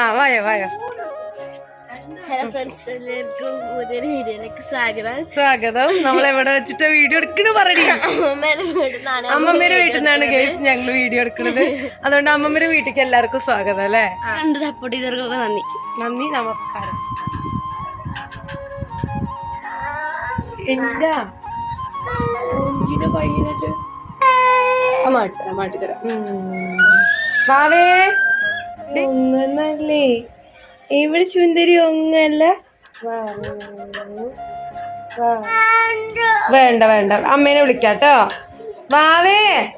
ആ വായോ വായോ. ഹലോ ഫ്രണ്ട്സ് എല്ലാവർക്കും പുതിയൊരു വീഡിയോയിലേക്ക് സ്വാഗതം. സ്വാഗതം. നമ്മൾ എവിടെ വെച്ചിട്ട് വീഡിയോ എടുക്കണ പറയണേ? അമ്മമ്മേരെ വീട്ടിൽ നിന്നാണ് ഗേസ് ഞങ്ങൾ വീഡിയോ എടുക്കുന്നത് അതുകൊണ്ട് അമ്മമ്മേരെ വീട്ടിലേക്ക് എല്ലാവർക്കും സ്വാഗതം അല്ലേ? കണ്ട് സപ്പോർട്ട് ചെയ്തവർക്കൊക്കെ നന്ദി. നന്ദി നമസ്കാരം. എന്താ? മാട്ടിത്തരാം മാട്ടിത്തരാം വാവേ. ഒന്നല്ലേ ഇവിടെ ചുന്ദരി ഒന്നല്ല വേണ്ട വേണ്ട. അമ്മേനെ വിളിക്കാട്ടോ. വാവേ.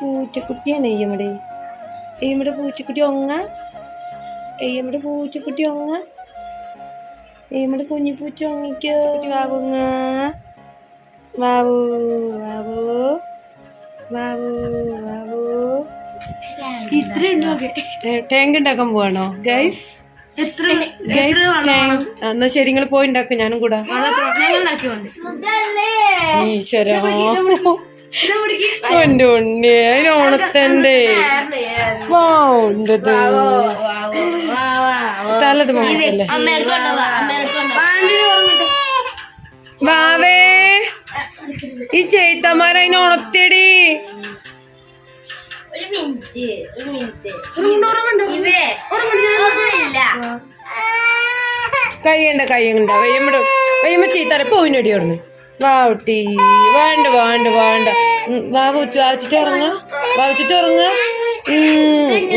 പൂച്ചക്കുട്ടിയാണ് എയ്യമ്മടെ എയ്യമ്മടെ പൂച്ചക്കുട്ടി ഒങ്ങ. എയ്യമ്മടെ പൂച്ചക്കുട്ടി ഒങ്ങ. എയ്യമ്മടെ കുഞ്ഞിപ്പൂച്ച ഒങ്ങിക്കോ. വാവുങ്ങ ബാബു ബാബു ബാബു ഇത്രയുണ്ടോ ടാങ്ക് ഉണ്ടാക്കാൻ പോവാണോ? ഗൈസ് എത്ര ഗൈസ് ടാങ്ക് എന്നാ ശരി നിങ്ങൾ പോയി ഉണ്ടാക്കും ഞാനും കൂടാ. ഈശ്വരോ എന്റെ ഉണ്ണി അതിന് ഓണത്തണ്ടേ. വാണ്ടത് തലത് മാറ്റല്ലേ? വാവേ ഈ ഇവരെ ഇല്ല കയ്യണ്ട കയ്യണ്ട. വയ്യമ്മ വയ്യമ്മ ചീത്തറ. പോയിനടി അവിടുന്ന്. വാവട്ടി വേണ്ട വേണ്ട വേണ്ട. ഉം, വാവ് വാവിച്ചിട്ട് ഇറങ്ങ വാവിച്ചിട്ട് ഇറങ്ങ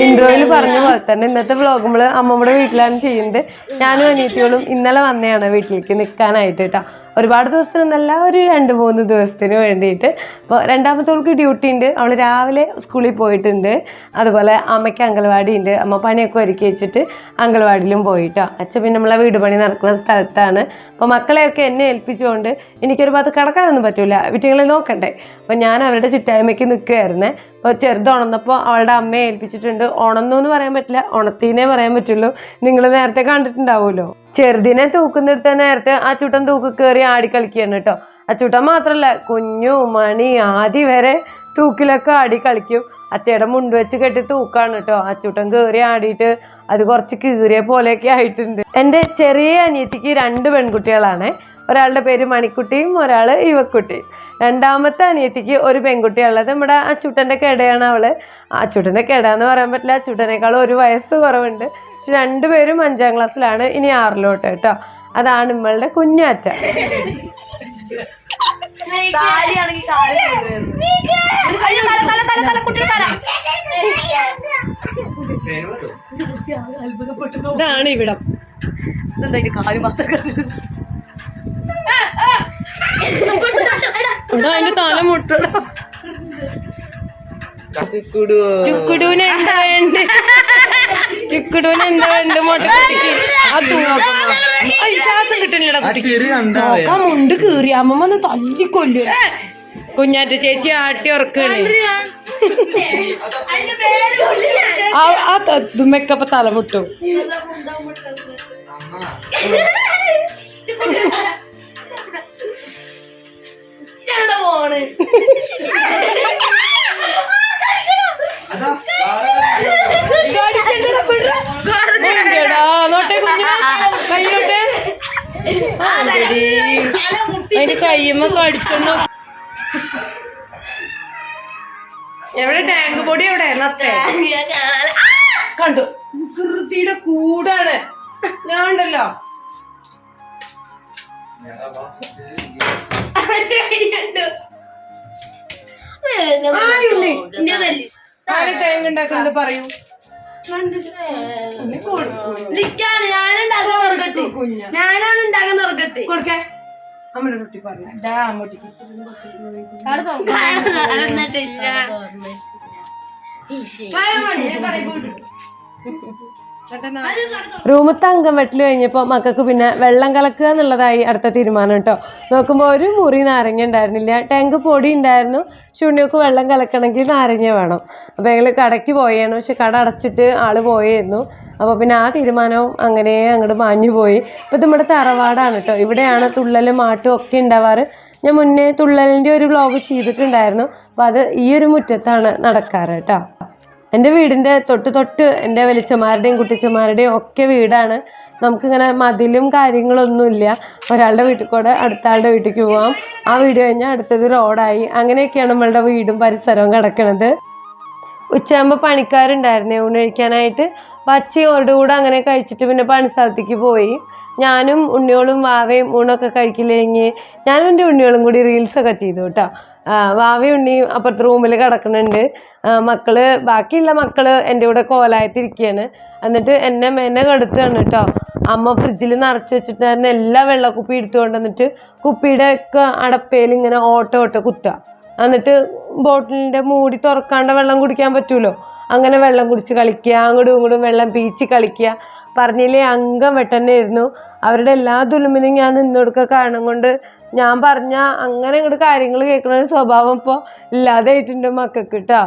ഇൻട്രോയിൽ പറഞ്ഞ പോലെ തന്നെ ഇന്നത്തെ വ്ളോഗ് നമ്മൾ അമ്മമ്മയുടെ വീട്ടിലാണ് ചെയ്യുന്നത്. ഞാനും അനിയത്തിയോളും ഇന്നലെ വന്നതാണ് വീട്ടിലേക്ക് നിൽക്കാനായിട്ട് കേട്ടോ. ഒരുപാട് ദിവസത്തിനൊന്നല്ല ഒരു രണ്ട് മൂന്ന് ദിവസത്തിന് വേണ്ടിയിട്ട്. അപ്പോൾ രണ്ടാമത്തോൾക്ക് ഡ്യൂട്ടി ഉണ്ട്. അവൾ രാവിലെ സ്കൂളിൽ പോയിട്ടുണ്ട്. അതുപോലെ അമ്മയ്ക്ക് അംഗൻവാടി ഉണ്ട്. അമ്മ പണിയൊക്കെ ഒരുക്കി വെച്ചിട്ട് അംഗൻവാടിയിലും പോയിട്ടോ. അച്ഛൻ പിന്നെ നമ്മളെ വീട് പണി നടക്കുന്ന സ്ഥലത്താണ്. അപ്പോൾ മക്കളെയൊക്കെ എന്നെ ഏൽപ്പിച്ചുകൊണ്ട് എനിക്കൊരു ഭാഗത്ത് കിടക്കാനൊന്നും പറ്റില്ല വീട്ടുകളെ നോക്കണ്ടേ. അപ്പോൾ ഞാൻ അവരുടെ ചുറ്റായ്മയ്ക്ക് നിൽക്കുകയായിരുന്നേ അപ്പോൾ ചെറുത് അവളുടെ അമ്മയെ ഏൽപ്പിച്ചിട്ടുണ്ട്. ഉണന്നു എന്ന് പറയാൻ പറ്റില്ല. ഉണത്തീനേ പറയാൻ പറ്റുള്ളൂ. നിങ്ങൾ നേരത്തെ കണ്ടിട്ടുണ്ടാവുമല്ലോ. ചെറുതിനെ തൂക്കുന്നിടത്ത് നേരത്തെ ആ ചുട്ടൻ തൂക്ക് കയറി ആടിക്കളിക്കുകയാണ് കേട്ടോ. ആ ചുട്ടൻ മാത്രമല്ല കുഞ്ഞു മണി ആദ്യം വരെ തൂക്കിലൊക്കെ ആടി കളിക്കും. അച്ചയുടെ മുണ്ട് വെച്ച് കെട്ടി തൂക്കാണ് കേട്ടോ. അച്ചൂട്ടൻ കയറി ആടിയിട്ട് അത് കുറച്ച് കീറിയ പോലെയൊക്കെ ആയിട്ടുണ്ട്. എന്റെ ചെറിയ അനിയത്തിക്ക് രണ്ട് പെൺകുട്ടികളാണ്. ഒരാളുടെ പേര് മണിക്കുട്ടിയും ഒരാൾ ഇവക്കുട്ടിയും രണ്ടാമത്തെ അനിയത്തിക്ക് ഒരു പെൺകുട്ടിയുള്ളത് നമ്മുടെ അച്ചൂട്ടന്റെ കിടയാണ് അവൾ അച്ചൂട്ടന്റെ കിട എന്ന് പറയാൻ പറ്റില്ല അച്ചൂട്ടനേക്കാൾ ഒരു വയസ്സ് കുറവുണ്ട്. പക്ഷെ രണ്ടുപേരും അഞ്ചാം ക്ലാസ്സിലാണ്. ഇനി ആറിലോട്ട് കേട്ടോ. അതാണ് നമ്മളുടെ കുഞ്ഞാറ്റ. ഇതാണ് ഇവിടം ഇവിടെ അതിന്റെ തല മുട്ടട ചുക്കുടൂന് എന്താ വേണ്ട? ചുക്കുടൂന് എന്താ വേണ്ട മുട്ടക്കുട്ടിക്ക് ആ തൂക്കം ഐ, ശ്വാസം കിട്ടുന്നില്ലടാ കുട്ടിക്ക്. മുണ്ട് കീറി അമ്മ ഒന്ന് തല്ലിക്കൊല്ലു കുഞ്ഞാറ്റ ചേച്ചി ആട്ടി ഉറക്കാണ്. ആ- ആ ഞാൻ പോണ് വിടടാ. വിടടാ, നോട്ടെ കുഞ്ഞിനെ. കൈയോട്ടെ. ആരെടി? അതിന്റെ കയ്യമ്മ കടിച്ചോണ്ടോ? എവിടെ ടാങ്ക് പൊടി എവിടെ? കണ്ടു. വികൃതിയുടെ കൂടാണ്. ഞാൻ ഉണ്ടല്ലോ. ടാങ്ക് ഉണ്ടാക്കുന്നത് പറയൂ. ഞാനുണ്ടാക്കാൻ ഞാനാണ് ഉണ്ടാക്കാൻ തുറക്കട്ടെ കൊടുക്കേ. നമ്മുടെ കുട്ടി പറഞ്ഞു. ഡാ എന്നിട്ടില്ല റൂമത്തെ അംഗം വെട്ടൽ കഴിഞ്ഞപ്പോൾ മക്കൾക്ക് പിന്നെ വെള്ളം കലക്കുക എന്നുള്ളതായി അടുത്ത തീരുമാനം കേട്ടോ. നോക്കുമ്പോൾ ഒരു മുറി നാരങ്ങ ഉണ്ടായിരുന്നില്ല. ടാങ്ക് പൊടി ഉണ്ടായിരുന്നു. ശൂന്യക്ക് വെള്ളം കലക്കണമെങ്കിൽ നാരങ്ങ വേണം. അപ്പോൾ ഞങ്ങൾ കടയ്ക്ക് പോയാണ് പക്ഷെ കട അടച്ചിട്ട് ആൾ പോയായിരുന്നു അപ്പോൾ പിന്നെ ആ തീരുമാനവും അങ്ങനെ അങ്ങോട്ട് മാഞ്ഞു പോയി. ഇപ്പൊ ഇത് നമ്മുടെ തറവാടാണ് കേട്ടോ. ഇവിടെയാണ് തുള്ളലും മാട്ടും ഒക്കെ ഉണ്ടാവാറ്. ഞാൻ മുന്നേ തുള്ളലിന്റെ ഒരു വ്ലോഗ് ചെയ്തിട്ടുണ്ടായിരുന്നു. അപ്പോൾ അത് ഈ ഒരു മുറ്റത്താണ് നടക്കാറ് കേട്ടോ. എന്റെ വീടിന്റെ തൊട്ട് തൊട്ട് എന്റെ വലിച്ചമാരുടെയും കുട്ടിച്ചമാരുടെയും ഒക്കെ വീടാണ്. നമുക്കിങ്ങനെ മതിലും കാര്യങ്ങളൊന്നുമില്ല ഒരാളുടെ വീട്ടിൽ കൂടെ അടുത്ത ആളുടെ വീട്ടിലേക്ക് പോവാം. ആ വീട് കഴിഞ്ഞാൽ അടുത്തത് റോഡായി. അങ്ങനെയൊക്കെയാണ് നമ്മളുടെ വീടും പരിസരവും കിടക്കുന്നത് ഉച്ചയാകുമ്പോൾ പണിക്കാരുണ്ടായിരുന്നു ഊണ് കഴിക്കാനായിട്ട്. ഓരുടെ കൂടെ അങ്ങനെ കഴിച്ചിട്ട് പിന്നെ പണിസ്ഥലത്തേക്ക് പോയി. ഞാനും ഉണ്ണിയോളും വാവയും ഊണൊക്കെ കഴിക്കില്ലെങ്കിൽ ഞാനും എന്റെ ഉണ്ണിയോളും കൂടി റീൽസൊക്കെ ചെയ്തു കേട്ടോ. ആ, വാവയും ഉണ്ണിയും അപ്പുറത്തെ റൂമിൽ കിടക്കുന്നുണ്ട്. മക്കൾ ബാക്കിയുള്ള മക്കൾ എന്റെ കൂടെ കോലായത്തിരിക്കുകയാണ് എന്നിട്ട് എന്നെ മെന്നെ കെടുത്താണ് കേട്ടോ അമ്മ ഫ്രിഡ്ജിൽ നിറച്ച് വെച്ചിട്ടായിരുന്നു എല്ലാ വെള്ളക്കുപ്പി എടുത്തുകൊണ്ട് കൊണ്ടുവന്നിട്ട് കുപ്പിയുടെ ഒക്കെ അടപ്പയിൽ ഇങ്ങനെ ഓട്ടോ ഓട്ടോ കുത്തുക. എന്നിട്ട് ബോട്ടിലിന്റെ മൂടി തുറക്കാണ്ട് വെള്ളം കുടിക്കാൻ പറ്റുമല്ലോ അങ്ങനെ വെള്ളം കുടിച്ച് കളിക്കുക അങ്ങോട്ടും ഇങ്ങോട്ടും വെള്ളം പീച്ച് കളിക്കുക. പറഞ്ഞില്ലേ അംഗം വെട്ടന്നായിരുന്നു അവരുടെ എല്ലാ ദുലുമിനും ഞാൻ നിന്നൊടുക്ക കാരണം കൊണ്ട് ഞാൻ പറഞ്ഞ അങ്ങനെ ഇങ്ങോട്ട് കാര്യങ്ങൾ കേൾക്കുന്ന സ്വഭാവം ഇപ്പോൾ ഇല്ലാതായിട്ടുണ്ട് മക്കൾക്ക് കേട്ടോ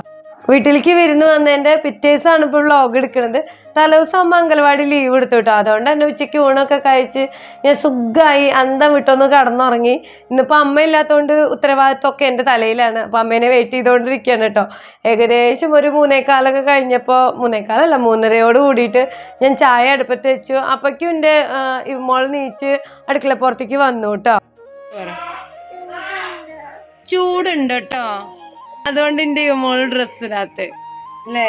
വീട്ടിലേക്ക് വിരുന്ന് വന്നതിന്റെ പിറ്റേ ദിവസമാണ് ഇപ്പോൾ വ്ളോഗ് എടുക്കുന്നത്. തലേദിവസം അമ്മ അംഗൻവാടി ലീവ് എടുത്തു കേട്ടോ അതുകൊണ്ട് തന്നെ ഉച്ചയ്ക്ക് ഊണൊക്കെ കഴിച്ച് ഞാൻ സുഖമായി അന്തം വിട്ടൊന്ന് കടന്നുറങ്ങി. ഇന്നിപ്പോൾ അമ്മ ഇല്ലാത്തതുകൊണ്ട് ഉത്തരവാദിത്വമൊക്കെ എന്റെ തലയിലാണ്. അപ്പോൾ അമ്മേനെ വെയിറ്റ് ചെയ്തുകൊണ്ടിരിക്കുകയാണ് കേട്ടോ ഏകദേശം ഒരു മൂന്നേക്കാലൊക്കെ കഴിഞ്ഞപ്പോൾ മൂന്നേക്കാലല്ല മൂന്നരയോട് കൂടിയിട്ട് ഞാൻ ചായ അടുപ്പത്ത് വെച്ചു. അപ്പോഴേക്കും എന്റെ മോൾ നീച്ച് അടുക്കളപ്പുറത്തേക്ക് വന്നു കേട്ടോ ചൂടുണ്ട് കേട്ടോ അതുകൊണ്ട് എന്റെ ഇമോൾ ഡ്രസ് ഇടാത്ത. അല്ലേ?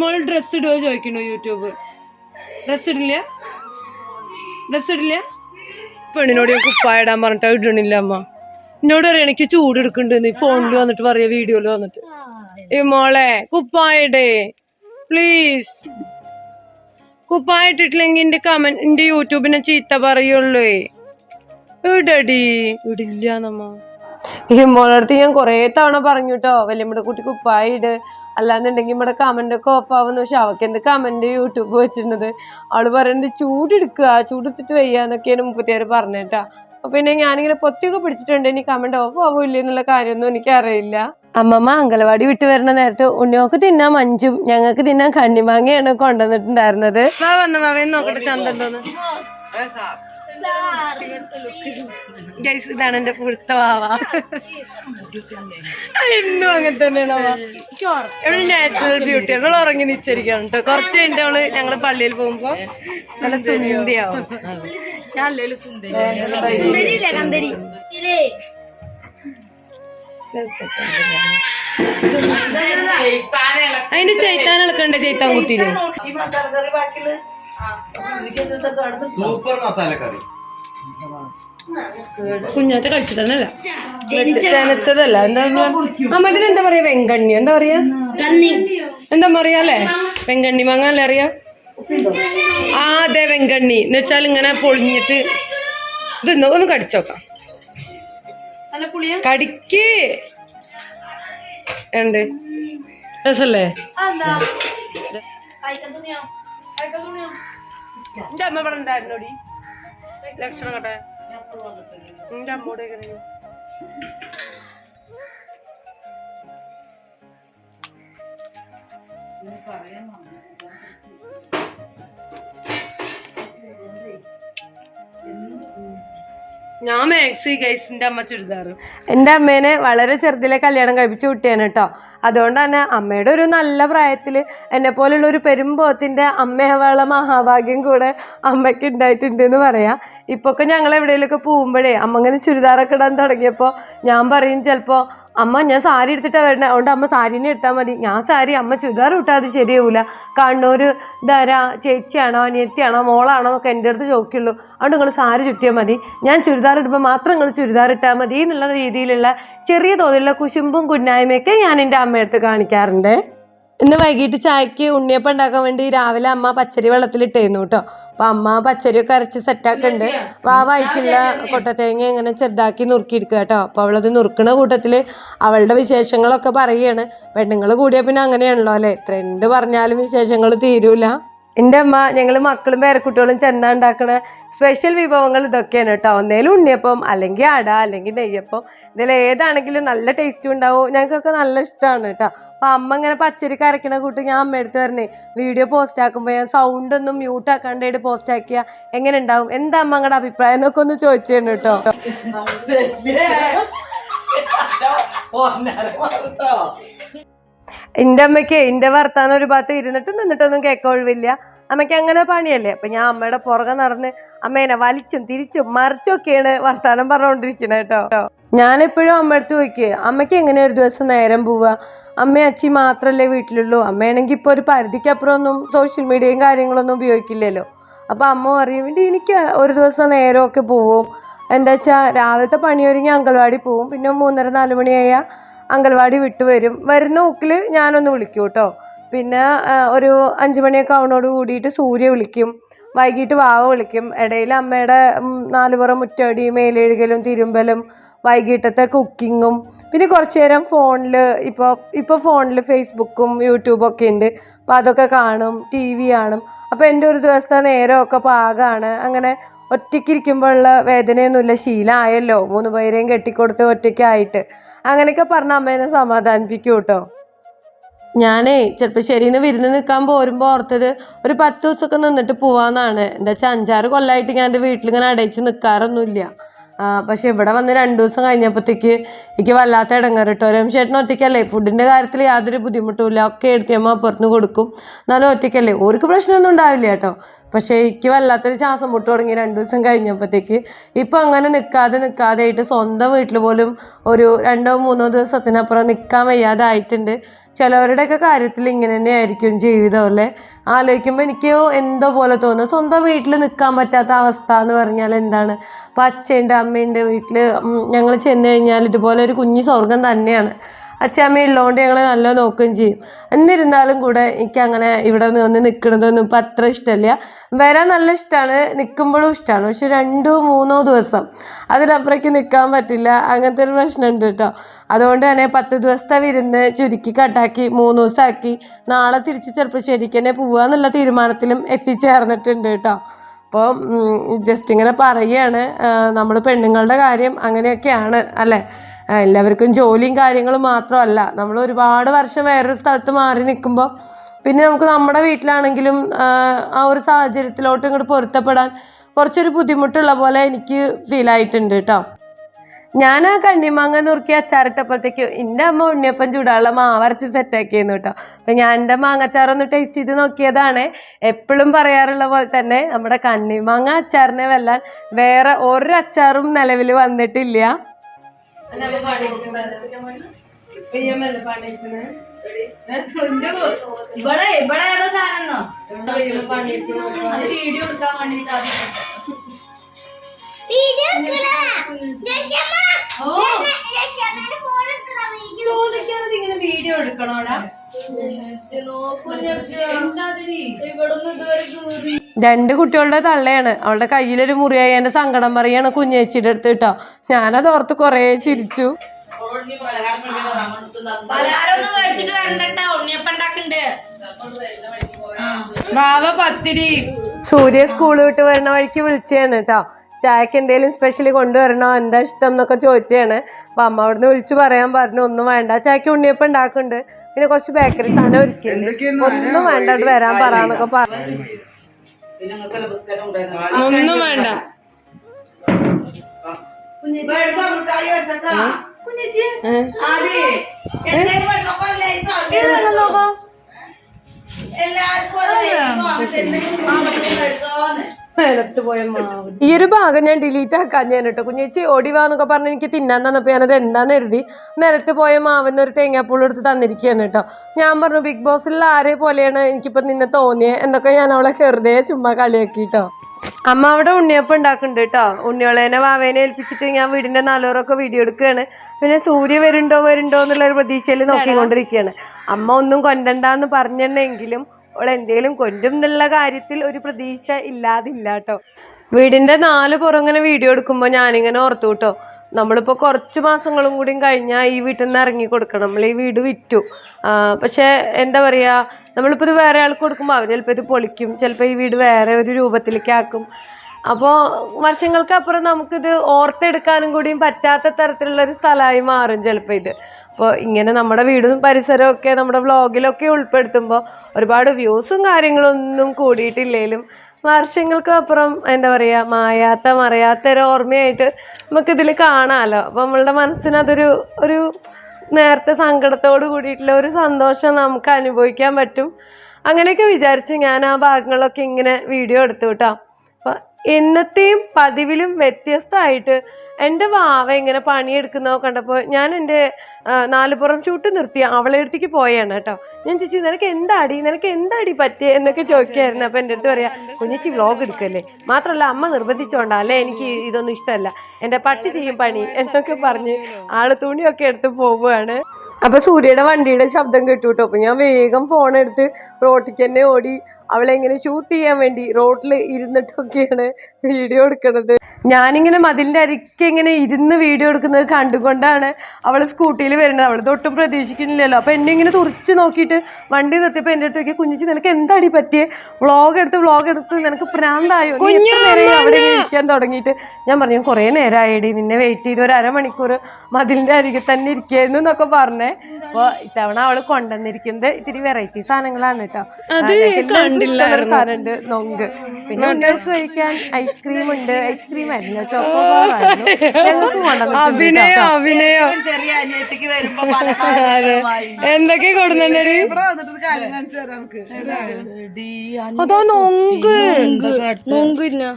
മോൾ ഡ്രസ് ഇടുവോ ചോദിക്കണു യൂട്യൂബ്. ഡ്രസ് ഇടില്ല? ഡ്രസ് ഇടില്ല? പെണ്ണിനോട് ഞാൻ കുപ്പായ ഇടാൻ പറഞ്ഞിട്ട് ഇടണില്ല അമ്മ. എന്നോട് പറയാം എനിക്ക് ചൂട് എടുക്കുന്നുണ്ട് നീ ഫോണിൽ വന്നിട്ട് പറയാ വീഡിയോയിൽ വന്നിട്ട്. ഈ മോളെ കുപ്പായിടേ പ്ലീസ് കുപ്പായ എന്റെ കമന്റ് എന്റെ യൂട്യൂബിനെ ചീത്ത പറയുള്ളൂ. ഇടടി. ഇടില്ല നമ്മ ഈ മോളടുത്ത് ഞാൻ കുറേ തവണ പറഞ്ഞു കേട്ടോ വല്യമ്മയുടെ കുട്ടി കുപ്പായിട് അല്ലാന്നുണ്ടെങ്കിൽ ഇവിടെ കമന്റ് ഒക്കെ ഓഫ് ആവുന്നു. പക്ഷെ അവൾക്ക് എന്ത് കമന്റ് യൂട്യൂബ് വെച്ചിരുന്നത്? അവൾ പറയുന്നത് ചൂടെടുക്കുക ചൂടെടുത്തിട്ട് വയ്യാന്നൊക്കെയാണ് മുപ്പത്തിയാറ് പറഞ്ഞേട്ടാ. അപ്പൊ പിന്നെ ഞാനിങ്ങനെ പൊത്തിയൊക്കെ പിടിച്ചിട്ടുണ്ട്. ഇനി കമന്റ് ഓഫ് ആവൂല്ലേ എന്നുള്ള കാര്യമൊന്നും എനിക്ക് അറിയില്ല അമ്മമ്മ അങ്കലവാടി വിട്ടു വരുന്ന നേരത്ത് ഉണ്ണിയോക്ക് തിന്നാൻ മഞ്ചും ഞങ്ങൾക്ക് തിന്നാൻ കണ്ണിമാങ്ങയാണ് കൊണ്ടുവന്നിട്ടുണ്ടായിരുന്നത്. നോക്കട്ടെ ചന്തണ്ടോന്ന് ഗൈസ് ഇതാണ് എന്റെ പുഴുത്ത വാവ. എന്നും അങ്ങനെ തന്നെയാണ് അവൾ നാച്ചുറൽ ബ്യൂട്ടി അവൾ ഉറങ്ങി നിച്ചിരിക്കണം കേട്ടോ കുറച്ച് കഴിഞ്ഞിട്ട് അവൾ ഞങ്ങൾ പള്ളിയിൽ പോകുമ്പോ നല്ല സുന്ദരിയാവും. ഞാൻ അല്ലേലും സുന്ദരി. സുന്ദരിയില്ല കന്തരി. ഇല്ലേ അതിന്റെ ചൈത്താൻ ഇളക്കണ്ട ചൈത്താൻ കുട്ടീനെ സൂപ്പർ മസാല കറി. കുഞ്ഞാറ്റ കഴിച്ചിട്ടല്ല നനച്ചതല്ല എന്താ അമ്മ മതിന് എന്താ പറയാ? വെങ്കണ്ണി. എന്താ പറയാ? കന്നി എന്താ പറയാ അല്ലേ? വെങ്കണ്ണി മാങ്ങ അല്ലേ അറിയാ? ആ അതെ വെങ്കണ്ണി. എന്ന് വെച്ചാൽ ഇങ്ങനെ പൊളിഞ്ഞിട്ട് ഇതൊന്ന് ഒന്ന് കടിച്ചോക്കാം കടിക്ക്. ഉണ്ട് രസല്ലേ? എന്റെ അമ്മ ഇവിടെ ഉണ്ടായിരുന്നോടി. ലക്ഷണം കട്ടെ എന്റെ അമ്മോടെ ഞാൻ മാക്സി ഗൈസിന്റെ അമ്മ ചുരിദാർ. എന്റെ അമ്മേനെ വളരെ ചെറുതിലെ കല്യാണം കഴിപ്പിച്ച കുട്ടിയാണ് കേട്ടോ അതുകൊണ്ട് തന്നെ അമ്മയുടെ ഒരു നല്ല പ്രായത്തിൽ എന്നെ പോലുള്ള ഒരു പെരുമ്പോത്തിന്റെ അമ്മയാവാനുള്ള മഹാഭാഗ്യം കൂടെ അമ്മയ്ക്ക് ഉണ്ടായിട്ടുണ്ട് എന്ന് പറയാം. ഇപ്പൊക്കെ ഞങ്ങൾ എവിടെയെങ്കിലുമൊക്കെ പോകുമ്പോഴേ അമ്മ ഇങ്ങനെ ചുരിദാറൊക്കെ ഇടാൻ തുടങ്ങിയപ്പോൾ ഞാൻ പറയും ചിലപ്പോൾ അമ്മ ഞാൻ സാരി എടുത്തിട്ടാണ് വരണേ. അതുകൊണ്ട് അമ്മ സാരീനെ എടുത്താൽ മതി. ഞാൻ സാരി അമ്മ ചുരിദാർ ഇട്ടാൽ ശരിയാവില്ല കണ്ണൂർ ധര ചേച്ചിയാണോ അനിയത്തിയാണോ മോളാണോ എന്നൊക്കെ എന്റെ അടുത്ത് ചോദിക്കുള്ളൂ. അതുകൊണ്ട് നിങ്ങൾ സാരി ചുറ്റിയാൽ മതി. ഞാൻ ചുരിദാർ ഇടുമ്പോൾ മാത്രം നിങ്ങൾ ചുരിദാർ ഇട്ടാൽ മതി എന്നുള്ള രീതിയിലുള്ള ചെറിയ തോതിലുള്ള കുശുമ്പും കുന്നായ്മയൊക്കെ ഞാൻ എന്റെ അമ്മയടുത്ത് കാണിക്കാറുണ്ട്. ഇന്ന് വൈകിട്ട് ചായക്ക് ഉണ്ണിയപ്പം ഉണ്ടാക്കാൻ വേണ്ടി രാവിലെ അമ്മ പച്ചരി വെള്ളത്തിലിട്ടായിരുന്നു കേട്ടോ. അപ്പൊ അമ്മ പച്ചരിയൊക്കെ അരച്ച് സെറ്റാക്കുന്നുണ്ട് വാവായിക്കുള്ള കൊട്ടത്തേങ്ങ ഇങ്ങനെ ചെറുതാക്കി നുറുക്കിയെടുക്കുക കേട്ടോ. അപ്പൊ അവളത് നുറുക്കണ കൂട്ടത്തിൽ അവളുടെ വിശേഷങ്ങളൊക്കെ പറയുകയാണ്. പെണ്ണുങ്ങൾ കൂടിയ പിന്നെ അങ്ങനെയാണല്ലോ അല്ലേ? ട്രെൻഡ് പറഞ്ഞാലും വിശേഷങ്ങൾ തീരൂല. എന്റെ അമ്മ ഞങ്ങൾ മക്കളും പേരക്കുട്ടികളും ചെന്ന ഉണ്ടാക്കുന്ന സ്പെഷ്യൽ വിഭവങ്ങൾ ഇതൊക്കെയാണ് കേട്ടോ. ഒന്നേലും ഉണ്ണിയപ്പം അല്ലെങ്കിൽ അട അല്ലെങ്കിൽ നെയ്യപ്പം. ഇതിൽ ഏതാണെങ്കിലും നല്ല ടേസ്റ്റും ഉണ്ടാവും? ഞങ്ങൾക്കൊക്കെ നല്ല ഇഷ്ടമാണ് കേട്ടോ. അപ്പം അമ്മ ഇങ്ങനെ പച്ചരി കരക്കണ കൂട്ട് ഞാൻ അമ്മ എടുത്ത് വരണേ വീഡിയോ പോസ്റ്റ് ആക്കുമ്പോൾ ഞാൻ സൗണ്ട് ഒന്നും മ്യൂട്ട് ആക്കാണ്ടായിട്ട് പോസ്റ്റ് ആക്കിയ എങ്ങനെ ഉണ്ടാവും? എന്താ അമ്മ അങ്ങടെ അഭിപ്രായം? എന്നൊക്കെ ഒന്ന് ചോദിച്ചേണ് കേട്ടോ. എന്റെ അമ്മയ്ക്ക് എന്റെ വർത്താനം ഒരു ഭാഗത്ത് ഇരുന്നിട്ട് നിന്നിട്ടൊന്നും കേൾക്കാൻ ഒഴിവില്ല. അമ്മയ്ക്ക് അങ്ങനെ പണിയല്ലേ? അപ്പം ഞാൻ അമ്മയുടെ പുറകെ നടന്ന് അമ്മേനെ വലിച്ചും തിരിച്ചും മറിച്ചൊക്കെയാണ് വർത്താനം പറഞ്ഞുകൊണ്ടിരിക്കണേ കേട്ടോ. ഞാനെപ്പോഴും അമ്മ അടുത്ത് ചോദിക്കുക അമ്മയ്ക്ക് എങ്ങനെ ഒരു ദിവസം നേരം പോവുക? അമ്മ അച്ചി മാത്രമല്ലേ വീട്ടിലുള്ളൂ. അമ്മയാണെങ്കിൽ ഇപ്പോൾ ഒരു പരിധിക്കപ്പുറം ഒന്നും സോഷ്യൽ മീഡിയയും കാര്യങ്ങളൊന്നും ഉപയോഗിക്കില്ലല്ലോ. അപ്പോൾ അമ്മ പറയും വേണ്ടി എനിക്ക് ഒരു ദിവസം നേരമൊക്കെ പോവും. എന്താ വെച്ചാൽ രാവിലത്തെ പണി ഒരുങ്ങി അങ്കൽവാടി പോവും. പിന്നെ മൂന്നര നാല് മണിയായാൽ അങ്കൽവാടി വിട്ടു വരും. വരുന്ന ഊക്കിൽ ഞാനൊന്ന് വിളിക്കും കേട്ടോ പിന്നെ ഒരു അഞ്ച് മണിയൊക്കെ കൂടിയിട്ട് സൂര്യ വിളിക്കും. വൈകിട്ട് വാവ വിളിക്കും. ഇടയിൽ അമ്മയുടെ നാലുപുറം മുറ്റടി മേലെഴുകലും തിരുമ്പലും വൈകിട്ടത്തെ കുക്കിങ്ങും പിന്നെ കുറച്ച് നേരം ഫോണിൽ ഇപ്പോൾ ഇപ്പോൾ ഫോണിൽ ഫേസ്ബുക്കും ഒക്കെ ഉണ്ട്. അപ്പോൾ അതൊക്കെ കാണും ടി വി കാണും. അപ്പോൾ എന്റെ ഒരു ദിവസത്തെ നേരമൊക്കെ പാകമാണ് അങ്ങനെ ഒറ്റയ്ക്കിരിക്കുമ്പോഴുള്ള വേദനയൊന്നുമില്ല. ശീലമായല്ലോ മൂന്ന് പേരെയും കെട്ടിക്കൊടുത്ത് ഒറ്റയ്ക്കായിട്ട്. അങ്ങനെയൊക്കെ പറഞ്ഞ അമ്മേനെ സമാധാനിപ്പിക്കും കേട്ടോ. ഞാനേ ചിലപ്പോൾ ശരിന്ന് വിരുന്ന് നിൽക്കാൻ പോരുമ്പോൾ ഓർത്തത് ഒരു പത്ത് ദിവസമൊക്കെ നിന്നിട്ട് പോവാന്നാണ്. എന്താ വെച്ചാൽ അഞ്ചാറ് കൊല്ലമായിട്ട് ഞാൻ എന്റെ വീട്ടിലിങ്ങനെ അടയിച്ച് നിൽക്കാറൊന്നുമില്ല പക്ഷെ ഇവിടെ വന്ന് രണ്ടു ദിവസം കഴിഞ്ഞപ്പോഴത്തേക്ക് എനിക്ക് വല്ലാത്ത ഇടങ്ങാറ് കേട്ടോ. രമേശേട്ടൻ ഒറ്റയ്ക്കല്ലേ? ഫുഡിന്റെ കാര്യത്തിൽ യാതൊരു ബുദ്ധിമുട്ടുമില്ല. ഒക്കെ എടുത്തിയമ്മ പുറത്തുനിന്ന് കൊടുക്കും. എന്നാലും ഒറ്റയ്ക്കല്ലേ? ഓർക്ക് പ്രശ്നമൊന്നും ഉണ്ടാവില്ല കേട്ടോ. പക്ഷേ എനിക്ക് വല്ലാത്തൊരു ശ്വാസം മുട്ട് തുടങ്ങി രണ്ട് ദിവസം കഴിഞ്ഞപ്പോഴത്തേക്ക് ഇപ്പം അങ്ങനെ നിൽക്കാതെ നിൽക്കാതെ ആയിട്ട് സ്വന്തം വീട്ടിൽ പോലും ഒരു രണ്ടോ മൂന്നോ ദിവസത്തിനപ്പുറം നിൽക്കാൻ വയ്യാതെ ആയിട്ടുണ്ട് ചിലവരുടെയൊക്കെ കാര്യത്തിൽ ഇങ്ങനെ തന്നെ ആയിരിക്കും ജീവിതം അല്ലേ? ആലോചിക്കുമ്പോൾ എനിക്ക് എന്തോ പോലെ തോന്നുന്നു സ്വന്തം വീട്ടിൽ നിൽക്കാൻ പറ്റാത്ത അവസ്ഥ എന്ന് പറഞ്ഞാൽ എന്താണ്? അപ്പം അച്ഛന്റെ അമ്മേന്റെ വീട്ടിൽ ഞങ്ങൾ ചെന്ന് കഴിഞ്ഞാൽ ഇതുപോലെ ഒരു കുഞ്ഞു സ്വർഗം തന്നെയാണ്. അച്ഛമ്മ ഉള്ളതുകൊണ്ട് ഞങ്ങൾ നല്ല നോക്കുകയും ചെയ്യും. എന്നിരുന്നാലും കൂടെ എനിക്ക് അങ്ങനെ ഇവിടെ വന്ന് നിൽക്കുന്നതൊന്നും ഇപ്പം അത്ര ഇഷ്ടമല്ല വരാൻ നല്ല ഇഷ്ടമാണ് നിൽക്കുമ്പോഴും ഇഷ്ടമാണ് പക്ഷെ രണ്ടോ മൂന്നോ ദിവസം അതിനപ്പുറേക്ക് നിൽക്കാൻ പറ്റില്ല. അങ്ങനത്തെ ഒരു പ്രശ്നമുണ്ട് കേട്ടോ. അതുകൊണ്ട് തന്നെ പത്ത് ദിവസത്തെ വിരുന്ന് ചുരുക്കി കട്ടാക്കി മൂന്ന് ദിവസമാക്കി. നാളെ തിരിച്ച് ചിലപ്പോൾ ശരിക്കും തന്നെ പോവുക എന്നുള്ള തീരുമാനത്തിലും എത്തിച്ചേർന്നിട്ടുണ്ട് കേട്ടോ. അപ്പോൾ ജസ്റ്റ് ഇങ്ങനെ പറയുകയാണ്. നമ്മൾ പെണ്ണുങ്ങളുടെ കാര്യം അങ്ങനെയൊക്കെയാണ് അല്ലേ? എല്ലാവർക്കും ജോലിയും കാര്യങ്ങളും മാത്രമല്ല. നമ്മൾ ഒരുപാട് വർഷം വേറൊരു സ്ഥലത്ത് മാറി നിൽക്കുമ്പോൾ പിന്നെ നമുക്ക് നമ്മുടെ വീട്ടിലാണെങ്കിലും ആ, ഒരു സാഹചര്യത്തിലോട്ട് ഇങ്ങോട്ട് പൊരുത്തപ്പെടാൻ കുറച്ചൊരു ബുദ്ധിമുട്ടുള്ള പോലെ എനിക്ക് ഫീൽ ആയിട്ടുണ്ട് കേട്ടോ ഞാൻ ആ കണ്ണിമാങ്ങ നുറുക്കി അച്ചാറിട്ടപ്പോഴത്തേക്കും എന്റെ അമ്മ ഉണ്ണിയപ്പം ചൂടാനുള്ള മാവരച്ച് സെറ്റാക്കിയിരുന്നു കേട്ടോ അപ്പം ഞാൻ എന്റെ മാങ്ങച്ചാറൊന്ന് ടേസ്റ്റ് ചെയ്ത് നോക്കിയതാണ്. എപ്പോഴും പറയാറുള്ള പോലെ തന്നെ നമ്മുടെ കണ്ണിമാങ്ങ അച്ചാറിനെ വെല്ലാൻ വേറെ ഒരു അച്ചാറും നിലവിൽ വന്നിട്ടില്ല. ഇവിടെ ഇവിടെ ഏതാ സാധനം അത് വീഡിയോ എടുക്കാൻ വേണ്ടിട്ട് ചോദിക്കാതെ ഇങ്ങനെ വീഡിയോ എടുക്കണോടാ ഇവിടുന്ന് ഇതുവരെ കേറി രണ്ട് കുട്ടികളുടെ തള്ളയാണ്. അവളുടെ കയ്യിലൊരു മുറിയായി. എന്റെ സങ്കടം പറയാണ് കുഞ്ഞേച്ചിയുടെ അടുത്ത് കേട്ടോ. ഞാനത് ഓർത്ത് കൊറേ ചിരിച്ചു. ബാബ പത്തിരി. സൂര്യ സ്കൂൾ വിട്ട് വരുന്ന വഴിക്ക് വിളിച്ചാണ് കേട്ടോ. ചായക്ക് എന്തെങ്കിലും സ്പെഷ്യൽ കൊണ്ടുവരണോ? എന്താ ഇഷ്ടം എന്നൊക്കെ ചോദിച്ചാണ് അപ്പൊ അമ്മ അവിടുന്ന് വിളിച്ചു പറയാൻ പറഞ്ഞു ഒന്നും വേണ്ട. ചായക്ക് ഉണ്ണിയപ്പം ഉണ്ടാക്കുന്നുണ്ട്. പിന്നെ കുറച്ച് ബേക്കറി സാധനം ഒരുക്കിയിട്ടുണ്ട്. ഒന്നും വേണ്ട അവിടെ വരാൻ പറയാന്നൊക്കെ പറഞ്ഞു ഒന്നും വേണ്ട. നിലത്ത് പോയ മാവ്. ഈ ഒരു ഭാഗം ഞാൻ ഡിലീറ്റ് ആക്കാൻ ഞാൻ കേട്ടോ കുഞ്ഞേച്ചി ഓടിവാന്നൊക്കെ പറഞ്ഞ് എനിക്ക് തിന്നാൻ തന്നപ്പോ ഞാനത് എന്താന്ന് കരുതി. നിലത്ത് പോയ മാവിന്ന് ഒരു തേങ്ങാപ്പൂൾ എടുത്ത് തന്നിരിക്കുകയാണ് കേട്ടോ. ഞാൻ പറഞ്ഞു ബിഗ് ബോസിലുള്ള ആരെ പോലെയാണ് എനിക്കിപ്പോ നിന്നെ തോന്നിയേ? എന്നൊക്കെ ഞാൻ അവളെ വെറുതെ ചുമ്മാ കളിയാക്കി കേട്ടോ. അമ്മ അവിടെ ഉണ്ണിയപ്പം ഉണ്ടാക്കുന്നുണ്ട് കേട്ടോ. ഉണ്ണിയോളേനെ വാവേനെ ഏൽപ്പിച്ചിട്ട് ഞാൻ വീടിന്റെ നാലോറൊക്കെ വീഡിയോ എടുക്കുകയാണ്. പിന്നെ സൂര്യ വരുന്നുണ്ടോ വരുന്നുണ്ടോ എന്നുള്ള ഒരു പ്രതീക്ഷയിൽ നോക്കിക്കൊണ്ടിരിക്കുകയാണ്. അമ്മ ഒന്നും കൊണ്ടണ്ടെന്ന് പറഞ്ഞിട്ടുണ്ടെങ്കിലും എന്തെങ്കിലും കൊണ്ടും എന്നുള്ള കാര്യത്തിൽ ഒരു പ്രതീക്ഷ ഇല്ലാതില്ല കേട്ടോ. വീടിന്റെ നാല് പുറങ്ങനെ വീഡിയോ എടുക്കുമ്പോൾ ഞാനിങ്ങനെ ഓർത്തു കേട്ടോ. നമ്മളിപ്പോൾ കുറച്ച് മാസങ്ങളും കൂടിയും കഴിഞ്ഞാൽ ഈ വീട്ടിൽ നിന്ന് ഇറങ്ങി കൊടുക്കണം. നമ്മൾ ഈ വീട് വിറ്റു. പക്ഷേ എന്താ പറയുക നമ്മളിപ്പോൾ ഇത് വേറെ ആൾക്ക് കൊടുക്കുമ്പോൾ അവർ ചിലപ്പോൾ ഇത് പൊളിക്കും. ചിലപ്പോൾ ഈ വീട് വേറെ ഒരു രൂപത്തിലേക്ക് ആക്കും അപ്പോൾ വർഷങ്ങൾക്കപ്പുറം നമുക്കിത് ഓർത്തെടുക്കാനും കൂടിയും പറ്റാത്ത തരത്തിലുള്ള ഒരു സ്ഥലമായി മാറും ചിലപ്പോൾ ഇത്. അപ്പോൾ ഇങ്ങനെ നമ്മുടെ വീടും പരിസരവും ഒക്കെ നമ്മുടെ വ്ളോഗിലൊക്കെ ഉൾപ്പെടുത്തുമ്പോൾ ഒരുപാട് വ്യൂസും കാര്യങ്ങളൊന്നും കൂടിയിട്ടില്ലെങ്കിലും വർഷങ്ങൾക്ക് അപ്പുറം എന്താ പറയുക മായാത്ത മറയാത്ത ഒരു ഓർമ്മയായിട്ട് നമുക്കിതിൽ കാണാമല്ലോ അപ്പോൾ നമ്മളുടെ മനസ്സിന് അതൊരു ഒരു നേരത്തെ സങ്കടത്തോട് കൂടിയിട്ടുള്ള ഒരു സന്തോഷം നമുക്ക് അനുഭവിക്കാൻ പറ്റും. അങ്ങനെയൊക്കെ വിചാരിച്ചു ഞാൻ ആ ഭാഗങ്ങളൊക്കെ ഇങ്ങനെ വീഡിയോ എടുത്തു കേട്ടോ. അപ്പം എന്നത്തെയും പതിവിലും വ്യത്യസ്തമായിട്ട് എന്റെ വാവ ഇങ്ങനെ പണിയെടുക്കുന്നതൊ കണ്ടപ്പോൾ ഞാൻ എന്റെ നാലുപുറം ഷൂട്ട് നിർത്തി. അവളെ അടുത്തേക്ക് പോയാണ് കേട്ടോ. ഞാൻ ചേച്ചി നിനക്ക് എന്താടി? നിനക്ക് എന്താടി പറ്റിയ? എന്നൊക്കെ ചോദിക്കായിരുന്നു അപ്പം എന്റെ അടുത്ത് പറയാം കുഞ്ഞിച്ചി വ്ലോഗ് എടുക്കല്ലേ? മാത്രമല്ല അമ്മ നിർബന്ധിച്ചോണ്ടാ. അല്ലേ? എനിക്ക് ഇതൊന്നും ഇഷ്ടമല്ല. എന്റെ പട്ടി ചെയ്യും പണി എന്നൊക്കെ പറഞ്ഞ് ആൾ തുണിയൊക്കെ എടുത്ത് പോവുകയാണ് അപ്പൊ സൂര്യയുടെ വണ്ടിയുടെ ശബ്ദം കേട്ടു കേട്ടോ. അപ്പൊ ഞാൻ വേഗം ഫോൺ എടുത്ത് റോട്ടിക്ക് തന്നെ ഓടി അവളെ ഇങ്ങനെ ഷൂട്ട് ചെയ്യാൻ വേണ്ടി റോട്ടിൽ ഇരുന്നിട്ടൊക്കെയാണ് വീഡിയോ എടുക്കുന്നത് ഞാനിങ്ങനെ മതിലിന്റെ അരിക്കെ ഇങ്ങനെ ഇരുന്ന് വീഡിയോ എടുക്കുന്നത് കണ്ടുകൊണ്ടാണ് അവൾ സ്കൂട്ടിയിൽ വരുന്നത്. അവൾ തൊട്ടും പ്രതീക്ഷിക്കുന്നില്ലല്ലോ. അപ്പം എന്നെ ഇങ്ങനെ തുറച്ച് നോക്കിയിട്ട് വണ്ടി നിർത്തിയപ്പോൾ എന്റെ അടുത്ത് നോക്കിയ കുഞ്ഞിച്ച് നിനക്ക് എന്താടി പറ്റിയേ? വ്ളോഗ് എടുത്ത് വ്ളോഗ് എടുത്ത് നിനക്ക് പ്രാന്തായോ? അവിടെ ഇരിക്കാൻ തുടങ്ങിയിട്ട്? ഞാൻ പറഞ്ഞു കുറേ നേരമായിടി നിന്നെ വെയിറ്റ് ചെയ്ത് ഒരു അരമണിക്കൂർ മതിലിന്റെ അരികെ തന്നെ ഇരിക്കായിരുന്നു എന്നൊക്കെ പറഞ്ഞേ. അപ്പോൾ ഇത്തവണ അവൾ കൊണ്ടുവന്നിരിക്കുന്നത് ഇത്തിരി വെറൈറ്റി സാധനങ്ങളാണ് കേട്ടോ. സാധനമുണ്ട് നൊങ്ക്. പിന്നെ ഉണ്ണികൾക്ക് കഴിക്കാൻ ഐസ്ക്രീം ഉണ്ട്. ഐസ്ക്രീം ആയിരുന്നു. ചോക്കോബാർ ആയിരുന്നു. കേട്ടോ. അഭിനയോ ചെറിയ അനിയത്തിക്ക് വരുമ്പോ പല എന്തൊക്കെ കൊടുന്നുണ്ടടി അതോ നൊങ്ക്.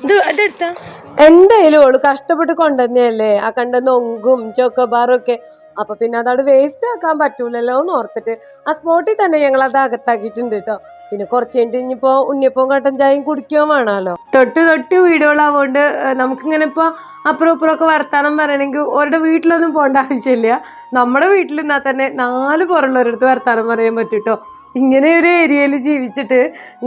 ഇത് അതെടുത്താ? എന്തായാലും ഓൾ കഷ്ടപ്പെട്ട് കൊണ്ടുവന്നെയല്ലേ ആ കണ്ട നൊങ്കും ചോക്കോബാറും ഒക്കെ അപ്പൊ പിന്നെ അതവിടെ വേസ്റ്റ് ആക്കാൻ പറ്റൂലല്ലോ എന്ന് ഓർത്തിട്ട് ആ സ്പോട്ടിൽ തന്നെ ഞങ്ങൾ അത് അകത്താക്കിയിട്ടുണ്ട് കേട്ടോ. പിന്നെ കുറച്ച് കഴിഞ്ഞിട്ട് ഇനിയിപ്പോ ഉണ്ണിയപ്പവും കട്ടൻ ചായയും കുടിക്കുകയും വേണമല്ലോ. തൊട്ട് തൊട്ട് വീടുകളാവുകൊണ്ട് നമുക്കിങ്ങനെ ഇപ്പൊ അപ്പുറം ഇപ്പുറം ഒക്കെ വർത്താനം പറയണമെങ്കിൽ ഓരുടെ വീട്ടിലൊന്നും പോകേണ്ട ആവശ്യമില്ല. നമ്മുടെ വീട്ടിൽ നിന്നാൽ തന്നെ നാല് പുറമുള്ളവരടുത്ത് വർത്താനം പറയാൻ പറ്റൂട്ടോ. ഇങ്ങനെ ഒരു ഏരിയയിൽ ജീവിച്ചിട്ട്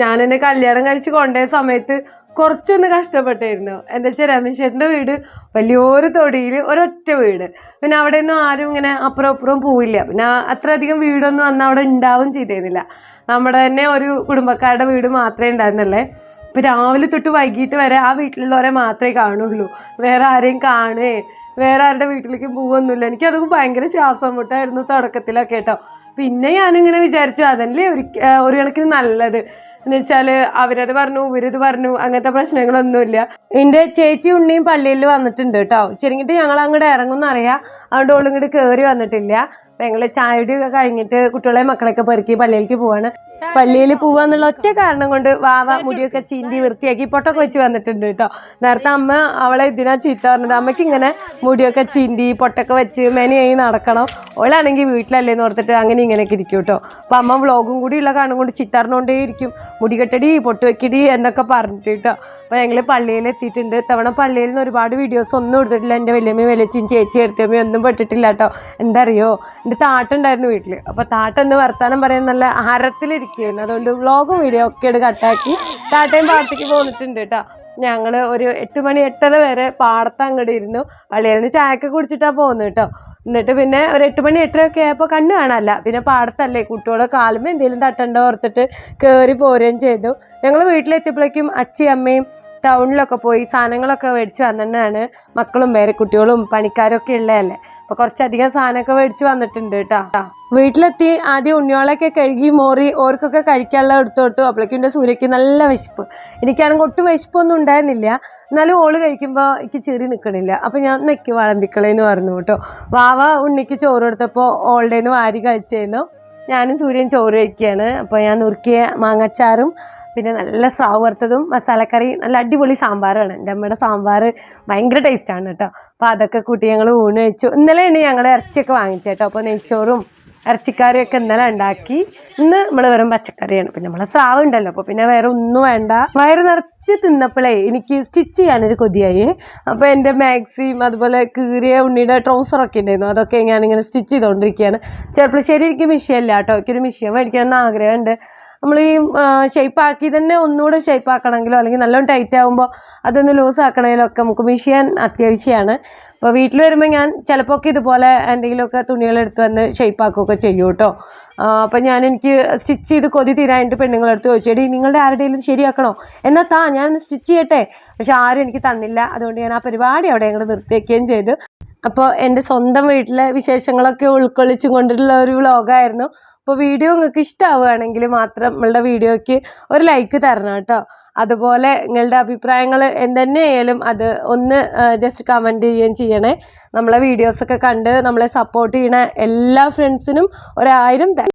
ഞാൻ എന്നെ കല്യാണം കഴിച്ച് കൊണ്ടുപോയ സമയത്ത് കുറച്ചൊന്ന് കഷ്ടപ്പെട്ടായിരുന്നു. എന്താ വെച്ചാൽ രമേശേട്ടന്റെ വീട് വലിയൊരു തൊടിയിൽ ഒരൊറ്റ വീട്. പിന്നെ അവിടെ ആരും ഇങ്ങനെ അപ്പുറം അപ്പുറം പോവില്ല. പിന്നെ അത്രയധികം വീടൊന്നും അന്ന് അവിടെ ഉണ്ടാവും ചെയ്തിരുന്നില്ല. നമ്മുടെ തന്നെ ഒരു കുടുംബക്കാരുടെ വീട് മാത്രമേ ഉണ്ടായിരുന്നുള്ളേ. ഇപ്പം രാവിലെ തൊട്ട് വൈകിട്ട് വരെ ആ വീട്ടിലുള്ളവരെ മാത്രമേ കാണുള്ളൂ. വേറെ ആരെയും കാണേ. വേറെ ആരുടെ വീട്ടിലേക്ക് പോകുമൊന്നുമില്ല എനിക്കതൊക്കെ ഭയങ്കര ശ്വാസം മുട്ടായിരുന്നു തുടക്കത്തിലൊക്കെ കേട്ടോ. പിന്നെ ഞാനിങ്ങനെ വിചാരിച്ചു അതല്ലേ ഒരു ഒരു കണക്കിന് നല്ലത്. എന്ന് വെച്ചാൽ അവരത് പറഞ്ഞു ഇവരത് പറഞ്ഞു അങ്ങനത്തെ പ്രശ്നങ്ങളൊന്നുമില്ല. എന്റെ ചേച്ചി ഉണ്ണിയും പള്ളിയിൽ വന്നിട്ടുണ്ട് കേട്ടോ. ചെറുങ്ങിട്ട് ഞങ്ങൾ അങ്ങോട്ട് ഇറങ്ങുമെന്നറിയാം അതുകൊണ്ട് ഓളിങ്ങോട്ട് കയറി വന്നിട്ടില്ല. അപ്പം ചായയുടെയൊക്കെ കഴിഞ്ഞിട്ട് കുട്ടികളെ മക്കളെയൊക്കെ പെറുക്കി പള്ളിയിലേക്ക് പോവാണ്. പള്ളിയിൽ പോവാന്നുള്ള ഒറ്റ കാരണം കൊണ്ട് വാവ മുടിയൊക്കെ ചീന്തി വൃത്തിയാക്കി പൊട്ടൊക്കെ വെച്ച് വന്നിട്ടുണ്ട് കേട്ടോ. നേരത്തെ അമ്മ അവളെ ഇതിനാ ചീത്ത പറഞ്ഞത്. അമ്മയ്ക്ക് ഇങ്ങനെ മുടിയൊക്കെ ചീന്തി പൊട്ടൊക്കെ വെച്ച് മെനയായി നടക്കണം. ഓളാണെങ്കിൽ വീട്ടിലല്ലേന്ന് ഓർത്തിട്ട് അങ്ങനെ ഇങ്ങനെയൊക്കെ ഇരിക്കും കേട്ടോ. അപ്പം അമ്മ വ്ളോഗും കൂടി ഉള്ള കാരണം കൊണ്ട് ചിത്താറിനോണ്ടേ ഇരിക്കും. മുടി കെട്ടടി പൊട്ട് വെക്കടി എന്നൊക്കെ പറഞ്ഞിട്ട് കേട്ടോ. അപ്പോൾ ഞങ്ങൾ പള്ളിയിൽ എത്തിയിട്ടുണ്ട് തവണ പള്ളിയിൽ നിന്ന് ഒരുപാട് വീഡിയോസ് ഒന്നും എടുത്തിട്ടില്ല. എന്റെ വലിയമ്മയും വലിയച്ചും ചേച്ചി എടുത്തമ്മയും ഒന്നും പെട്ടിട്ടില്ല കേട്ടോ. എന്താ അറിയോ? എന്റെ താട്ടുണ്ടായിരുന്നു വീട്ടിൽ അപ്പോൾ താട്ടെന്ന് വർത്താനം പറയാൻ നല്ല ഹരത്തിലിരിക്കുകയായിരുന്നു അതുകൊണ്ട് വ്ളോഗും വീഡിയോ ഒക്കെ കട്ടാക്കി ടാട്ടയും പാടത്തേക്ക് പോന്നിട്ടുണ്ട് കേട്ടോ ഞങ്ങൾ ഒരു എട്ട് മണി എട്ടര വരെ പാടത്ത് അങ്ങോട്ട് ഇരുന്നു. പള്ളിയിൽ നിന്ന് ചായയൊക്കെ കുടിച്ചിട്ടാണ് പോകുന്നത് കേട്ടോ എന്നിട്ട് പിന്നെ ഒരു എട്ട് മണി എട്ടര ഒക്കെ ആയപ്പോൾ കണ്ണ് കാണാനല്ല. പിന്നെ പാടത്തല്ലേ കുട്ടികളെ കാലുമ്പോൾ എന്തെങ്കിലും തട്ടണ്ട ഓർത്തിട്ട് കയറി പോരുകയും ചെയ്തു. ഞങ്ങൾ വീട്ടിലെത്തിയപ്പോഴേക്കും അച്ഛയും അമ്മയും ടൗണിലൊക്കെ പോയി സാധനങ്ങളൊക്കെ മേടിച്ച് വന്നിട്ടാണ് മക്കളും പേരക്കുട്ടികളും പണിക്കാരൊക്കെ ഉള്ളതല്ലേ. അപ്പോൾ കുറച്ചധികം സാധനമൊക്കെ മേടിച്ച് വന്നിട്ടുണ്ട് കേട്ടോ. വീട്ടിലെത്തി ആദ്യം ഉണ്ണിയോളൊക്കെ കഴുകി മോറി ഓർക്കൊക്കെ കഴിക്കാനുള്ള എടുത്തു കൊടുത്തു. അപ്പോഴേക്കും എന്റെ സൂര്യക്ക് നല്ല വിശപ്പ്. എനിക്കാണെങ്കിൽ ഒട്ടും വിശപ്പൊന്നും ഉണ്ടായിരുന്നില്ല. എന്നാലും ഓൾ കഴിക്കുമ്പോൾ എനിക്ക് ചെറി നിൽക്കണില്ല അപ്പോൾ ഞാൻ നെക്കി വളമ്പിക്കളേന്ന് പറഞ്ഞു കേട്ടോ. വാവ ഉണ്ണിക്ക് ചോറ് കൊടുത്തപ്പോൾ ഓളുടെ വാരി കഴിച്ചായിരുന്നു ഞാനും സൂര്യൻ ചോറ് കഴിക്കുകയാണ്. അപ്പോൾ ഞാൻ നുറുക്കിയ മാങ്ങച്ചാറും പിന്നെ നല്ല സ്രാവ് വറുത്തതും മസാലക്കറി നല്ല അടിപൊളി സാമ്പാറാണ്. എന്റെ അമ്മയുടെ സാമ്പാർ ഭയങ്കര ടേസ്റ്റാണ് കേട്ടോ അപ്പോൾ അതൊക്കെ കൂട്ടി ഞങ്ങൾ ഊണ് കഴിച്ചു. ഇന്നലെയാണ് ഞങ്ങൾ ഇറച്ചിയൊക്കെ വാങ്ങിച്ചേട്ടോ അപ്പോൾ നെയ്ച്ചോറും ഇറച്ചിക്കറിയും ഒക്കെ ഇന്നലെ ഉണ്ടാക്കി. ഇന്ന് നമ്മൾ വെറും പച്ചക്കറിയാണ്. പിന്നെ നമ്മളെ സ്രാവ് ഉണ്ടല്ലോ. അപ്പോൾ പിന്നെ വേറെ ഒന്നും വേണ്ട. വയറ് നിറച്ച് തിന്നപ്പോഴേ എനിക്ക് സ്റ്റിച്ച് ചെയ്യാനൊരു കൊതിയായി. അപ്പോൾ എന്റെ മാക്സിയും അതുപോലെ കീറിയ ഉണ്ണിയുടെ ട്രൗസറൊക്കെ ഉണ്ടായിരുന്നു. അതൊക്കെ ഞാനിങ്ങനെ സ്റ്റിച്ച് ചെയ്തുകൊണ്ടിരിക്കുകയാണ് ചെറുപ്പശ്ശേരി എനിക്ക് മിഷ്യല്ല കേട്ടോ എനിക്കൊരു മിഷ്യൻ മേടിക്കണം എന്ന് ആഗ്രഹമുണ്ട്. നമ്മൾ ഈ ഷേപ്പ് ആക്കി തന്നെ ഒന്നുകൂടെ ഷേപ്പ് ആക്കണമെങ്കിലോ അല്ലെങ്കിൽ നല്ലോണം ടൈറ്റ് ആകുമ്പോൾ അതൊന്ന് ലൂസ് ആക്കണമെങ്കിലോ ഒക്കെ നമുക്ക് മെഷീൻ അത്യാവശ്യമാണ് അപ്പോൾ വീട്ടിൽ വരുമ്പോൾ ഞാൻ ചിലപ്പോൾ ഒക്കെ ഇതുപോലെ എന്തെങ്കിലുമൊക്കെ തുണികളെടുത്ത് വന്ന് ഷേപ്പ് ആക്കുകയൊക്കെ ചെയ്യും കേട്ടോ. അപ്പം ഞാൻ എനിക്ക് സ്റ്റിച്ച് ചെയ്ത് കൊതി തീരാനായിട്ട് പെണ്ണുങ്ങളെടുത്ത് ചോദിച്ചു എടി നിങ്ങളുടെ ആരുടെയും ശരിയാക്കണോ? എന്നാൽ താ ഞാൻ സ്റ്റിച്ച് ചെയ്യട്ടെ. പക്ഷെ ആരും എനിക്ക് തന്നില്ല. അതുകൊണ്ട് ഞാൻ ആ പരിപാടി അവിടെ ഞങ്ങൾ നിർത്തിവെക്കുകയും ചെയ്തു. അപ്പോൾ എന്റെ സ്വന്തം വീട്ടിലെ വിശേഷങ്ങളൊക്കെ ഉൾക്കൊള്ളിച്ചും കൊണ്ടിട്ടുള്ള ഒരു വ്ളോഗായിരുന്നു അപ്പോൾ വീഡിയോ നിങ്ങൾക്ക് ഇഷ്ടമാവുകയാണെങ്കിൽ മാത്രം നമ്മളുടെ വീഡിയോയ്ക്ക് ഒരു ലൈക്ക് തരണം കേട്ടോ. അതുപോലെ നിങ്ങളുടെ അഭിപ്രായങ്ങൾ എന്തെന്നെ ആയാലും അത് ഒന്ന് ജസ്റ്റ് കമന്റ് ചെയ്യുകയും ചെയ്യണേ. നമ്മളെ വീഡിയോസൊക്കെ കണ്ട് നമ്മളെ സപ്പോർട്ട് ചെയ്യണ എല്ലാ ഫ്രണ്ട്സിനും ഒരായിരം